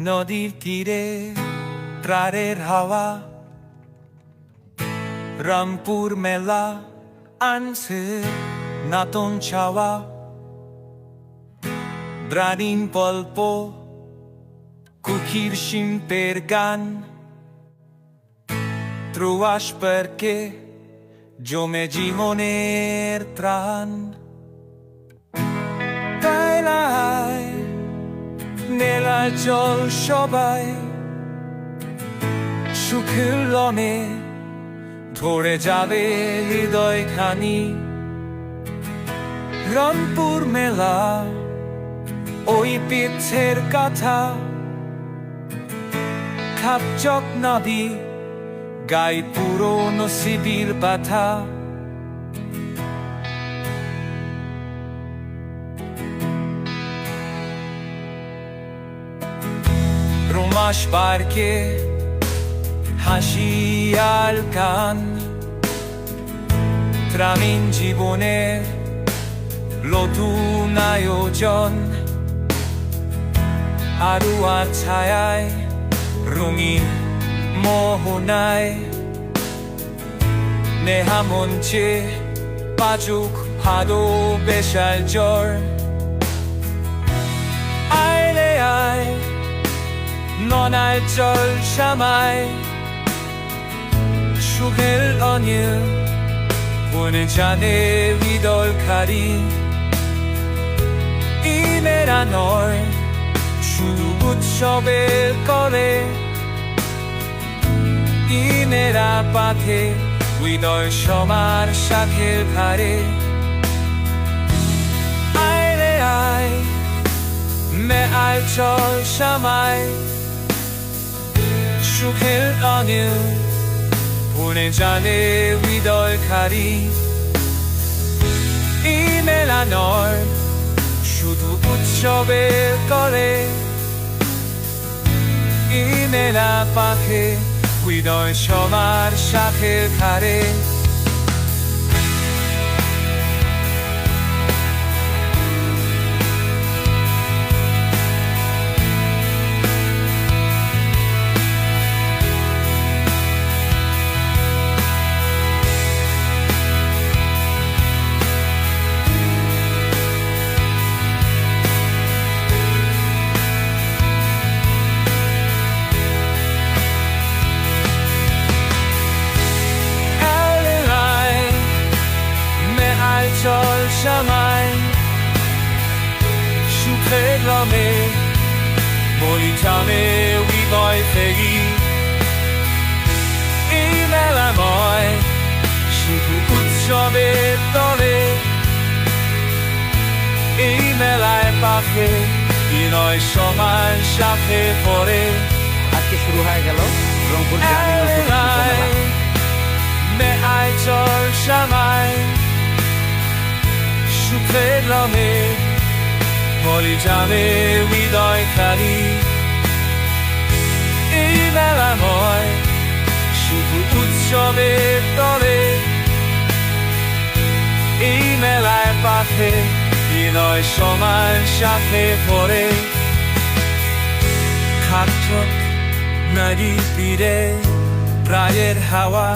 নদীর তীরে প্রারের হাওয়া রংপুর মেলা আনছে নাতন ছাওয়া। দ্রাণীন পল্প কুকির শিল্পের গান ত্রুয়াস জমে জীবনের ত্রাণ। নেলা জল সবাই। সুখের লনে ধরে যাবে হৃদয় খানি রংপুর মেলা, ওই পিছের কথা। খাপচক নদী, গাই পুরনো শিবির ব্যথা রোমাস পার্কে হাসি আর গান গ্রামীণ জীবনের নতুন আয়োজন আরু আর ছায়ায় রঙিন মোহনায় নেহা মঞ্চে পাচুক ভাদো বেশাল জ্বর আইলে আয় ননায় চল সামায় সুখের অনিল বনে জানে হৃদয় খারি ইমেরা নয় শুধু উৎসবের করে ইমেরা পাথে হৃদয় সমার শাখের ধারে আয় আয় মে আয় চল সামায় সুখের অনিল বনে জানে হৃদয় খারি মেলা নয় শুধু উৎসবে করে মেলা পাখে হৃদয় সবার শাখের ধারে চল সামায় সুখের রমে বলি চামে হৃদয় ফেরি এই মেলাময় শুধু উৎসবের তলে এই মেলায় পাখে বিনয় সমান সাথে পড়ে আজকে শুরু হয়ে গেল রংপুর গ্রামীণ ঐক্য শিল্প মেলা। সুখের রমে বলি যাবে হৃদয় খালি এই মেলাময় শুধু উৎসবের তলে এই মেলায় পাশে বিনয় সমান সাথে পড়ে খাটক নদী তীরে প্রায়ের হাওয়া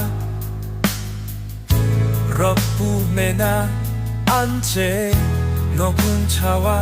রপ্পু মেনা আনছে নতুন ছাওয়া